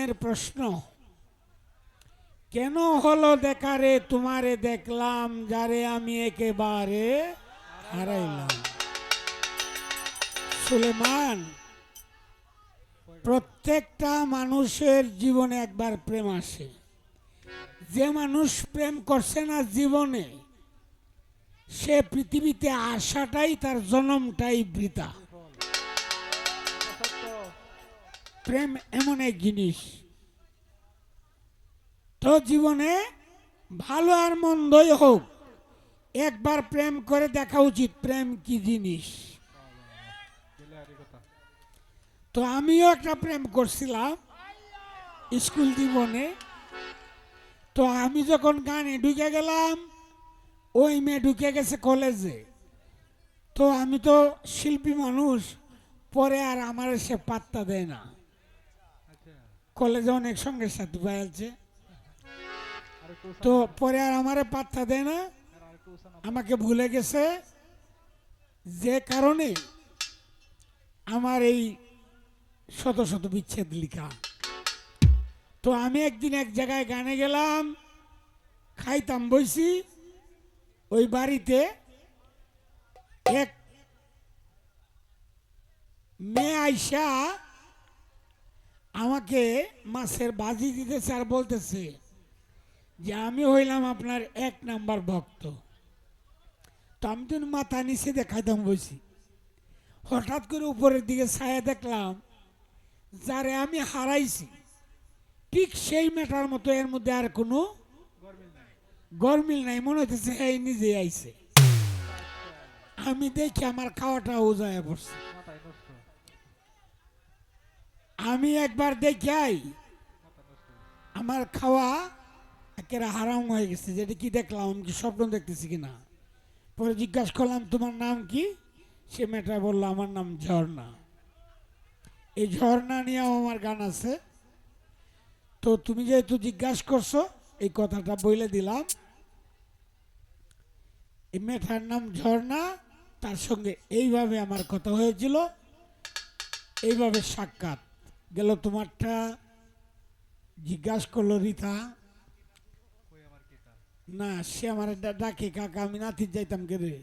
মনের প্রশ্ন। কেন হলো দেখারে তোমারে দেখলাম, যারে আমি একেবারে হারাইলাম? সুলেমান, প্রত্যেকটা মানুষের জীবনে একবার প্রেম আসে। যে মানুষ প্রেম করছে না জীবনে, সে পৃথিবীতে আসাটাই তার জন্মটাই বৃতা প্রেম এমন এক জিনিস। তো জীবনে ভালো আর মন্দই হোক, একবার প্রেম করে দেখা উচিত, প্রেম কি জিনিস? তো আমিও একটা প্রেম করছিলাম স্কুল জীবনে। তো আমি যখন গানে ঢুকে গেলাম, ওই মেয়ে ঢুকে গেছে কলেজে। তো আমি তো শিল্পী মানুষ, পরে আর আমার সে পাত্তা দেয় না। কলেজে অনেক সঙ্গের সাথে পাইছে তো পরে আর আমারে পাত্তা দেয় না। আমাকে ভুলে গেছে। যে কারণে আমার এই শত শত বিচ্ছেদ লিখা। তো আমি একদিন এক জায়গায় গানে গেলাম খাইতাম বইছি। ওই বাড়িতে এক মেয়ে আইসা আমাকে মাছের বাজি দিতেছে আর বলতেছে যে আমি হইলাম আপনার এক নাম্বার ভক্ত। তো আমি তো মাথা নিচে দেখাইতাম বসি হঠাৎ করে উপরের দিকে ছায়া দেখলাম যারে আমি হারাইছি। ঠিক সেই মেটার মতো এর মধ্যে আর কোনো গরমিল নাই। মনে হইতেছে এই নিজে আইছে। আমি দেখি আমার খাওয়াটা উজায় পড়ছে। আমি একবার দেখাই। আমার খাওয়া একেবারে হারাম হয়ে গেছে। যেটা কি দেখলাম আমি কি স্বপ্ন দেখতেছি কিনা পরে জিজ্ঞাসা করলাম, তোমার নাম কি? সে মেয়েটা বলল, আমার নাম ঝর্ণা। এই ঝর্ণা নিয়েও আমার গান আছে। তো তুমি যেহেতু জিজ্ঞাসা করছ, এই কথাটা বলে দিলাম। এই মেয়েটার নাম ঝর্ণা। তার সঙ্গে এইভাবে আমার কথা হয়েছিল। এইভাবে সাক্ষাৎ। গেল তোমারটা জিজ্ঞাসা করল রিতা না সে আমার ডাকে কাকা আমি নাতি যাইতাম কে রে?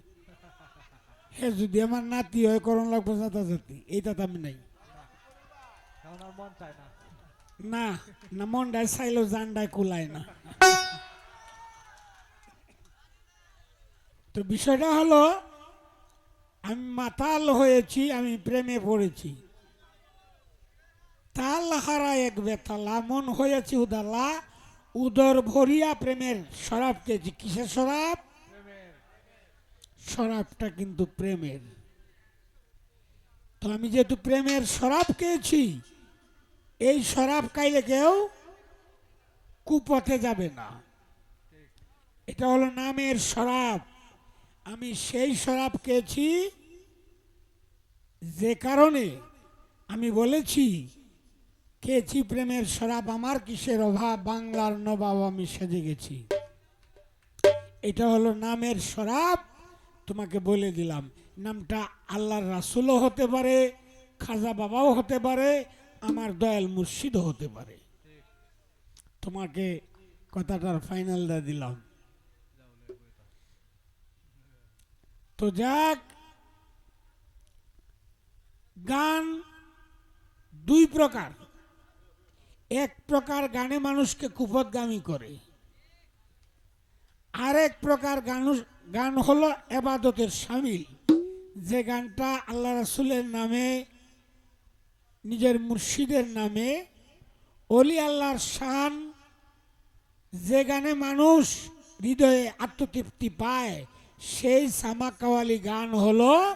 হ্যাঁ যদি আমার নাতি হয় করণ লাগবো জাতি এইটা তো আমি নাই। না। না মনটায় চাইলেও জানডায় কুলায় না। তো বিষয়টা হলো আমি মাতাল হয়েছি আমি প্রেমে পড়েছি। তাল হারা এক বেতালা মন হয়েছি উদালা, উদর ভরিয়া প্রেমের শরাব খেয়েছি কিসের শরাব শরাবটা কিন্তু প্রেমের। তো আমি যেহেতু প্রেমের শরাব খেয়েছি, এই শরাব খাইলে কেউ কুপথে যাবে না। এটা হলো নামের শরাব আমি সেই শরাব খেয়েছি, যে কারণে আমি বলেছি খেয়েছি প্রেমের শরাব আমার, কিসের অভাব? বাংলার নবাব আমি সেজে গেছি। এটা হলো নামের শরাব তোমাকে বলে দিলাম, নামটা আল্লাহর রাসুলও হতে পারে, খাজা বাবাও হতে পারে, আমার দয়াল মুর্শিদও হতে পারে। তোমাকে কথাটার ফাইনালটা দিলাম। তো যাক, গান দুই প্রকার। এক প্রকার গানে মানুষকে কুপদগামী করে। আরেক প্রকার গান গান হলো এবাদতের সামিল। যে গানটা আল্লাহ রাসুলের নামে, নিজের মুর্শিদের নামে অলি আল্লাহর শান, যে গানে মানুষ হৃদয়ে আত্মতৃপ্তি পায়, সেই সামা কাওয়ালি গান হলো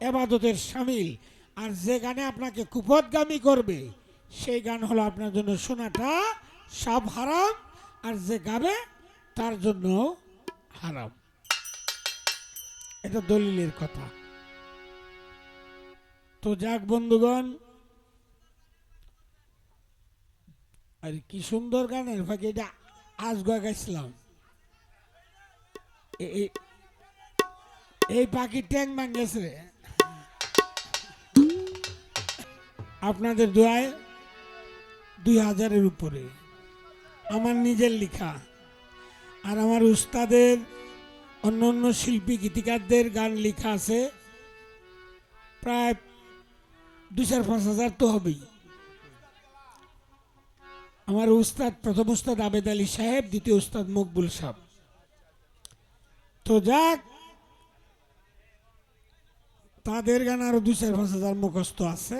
এবাদতের সামিল। আর যে গানে আপনাকে কুপদগামী করবে সেই গান হলো আপনার জন্য শোনাটা সব হারাম, আর যে গাবে তার জন্য হারাম। এটা দলিলের কথা। তো যাক বন্ধুগণ, আর কি সুন্দর গানের ফাঁকে এটা আজ গাইছিলাম। এই পাখি ট্যাং রে। আপনাদের দোয়ায় দুই হাজারের উপরে। আমার নিজের লেখা। আর আমার উস্তাদের অন্য অন্য শিল্পী গীতিকারদের গান লেখা আছে। প্রায় দুই চার পাঁচ হাজার তো হবেই। আমার উস্তাদ, প্রথম উস্তাদ আবেদ আলী সাহেব, দ্বিতীয় উস্তাদ মকবুল সাহেব তো যাক, তাদের গান আরও দুই চার পাঁচ হাজার মুখস্থ আছে।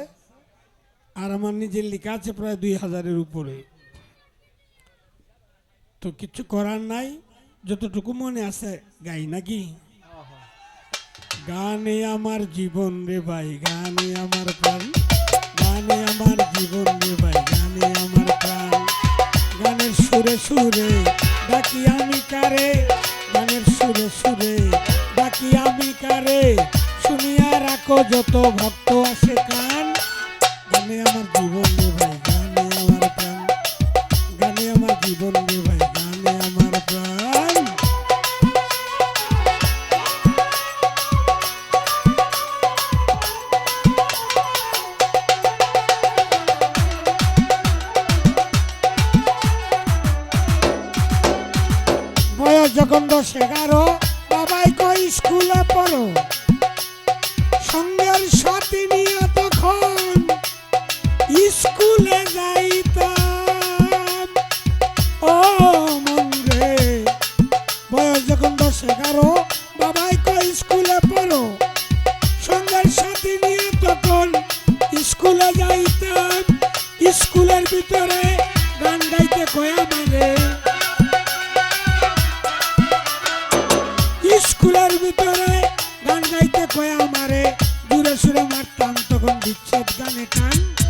আর আমার নিজের লেখা আছে প্রায় দুই হাজারের উপরে। তো কিছু করার নাই, যতটুকু মনে আছে, গাই নাকি? গানে আমার জীবন রে ভাই, গানে আমার প্রাণ। গানে আমার জীবন রে ভাই, গানে আমার প্রাণ। গানের সুরে সুরে ডাকি আমি কারে? গানের সুরে সুরে ডাকি আমি কারে? শুনিয়া রাখো যত ভক্ত বয়স যখন দশ এগারো বাবাই কই স্কুলে পড়ো? সঙ্গের সাথে নিয়ে তখন স্কুলে যাইতাম। ও বয়স যখন দশ এগারো বাবাই কই স্কুলে পড়ো? সঙ্গের সাথে নিয়ে তখন স্কুলে যাইতাম। স্কুলের ভিতরে বিচ্ছেদ গানে টান।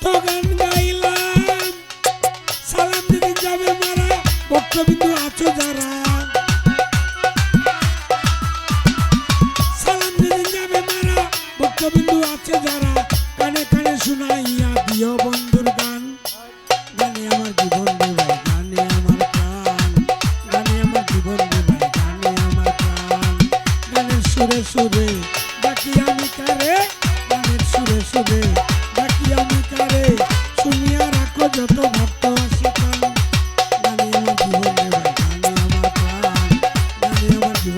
এত গান গাইলাম সালাম দিদিন যাবে মারা, ভক্তবিন্দু আছো যারা। সালাম দিদিন যাবে মারা, ভক্তবিন্দু আছে যারা। কানে কানে শুনাইয়া দিও বন্ধুর গান। গানে আমার জীবন রে গানে আমার প্রাণ। গানে আমার জীবন রে গানে আমার প্রাণ। গানের সুরে সুরে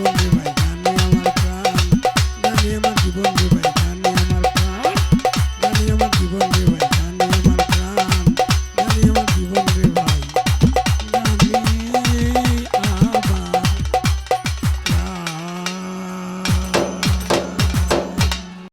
বন্ধু ভাই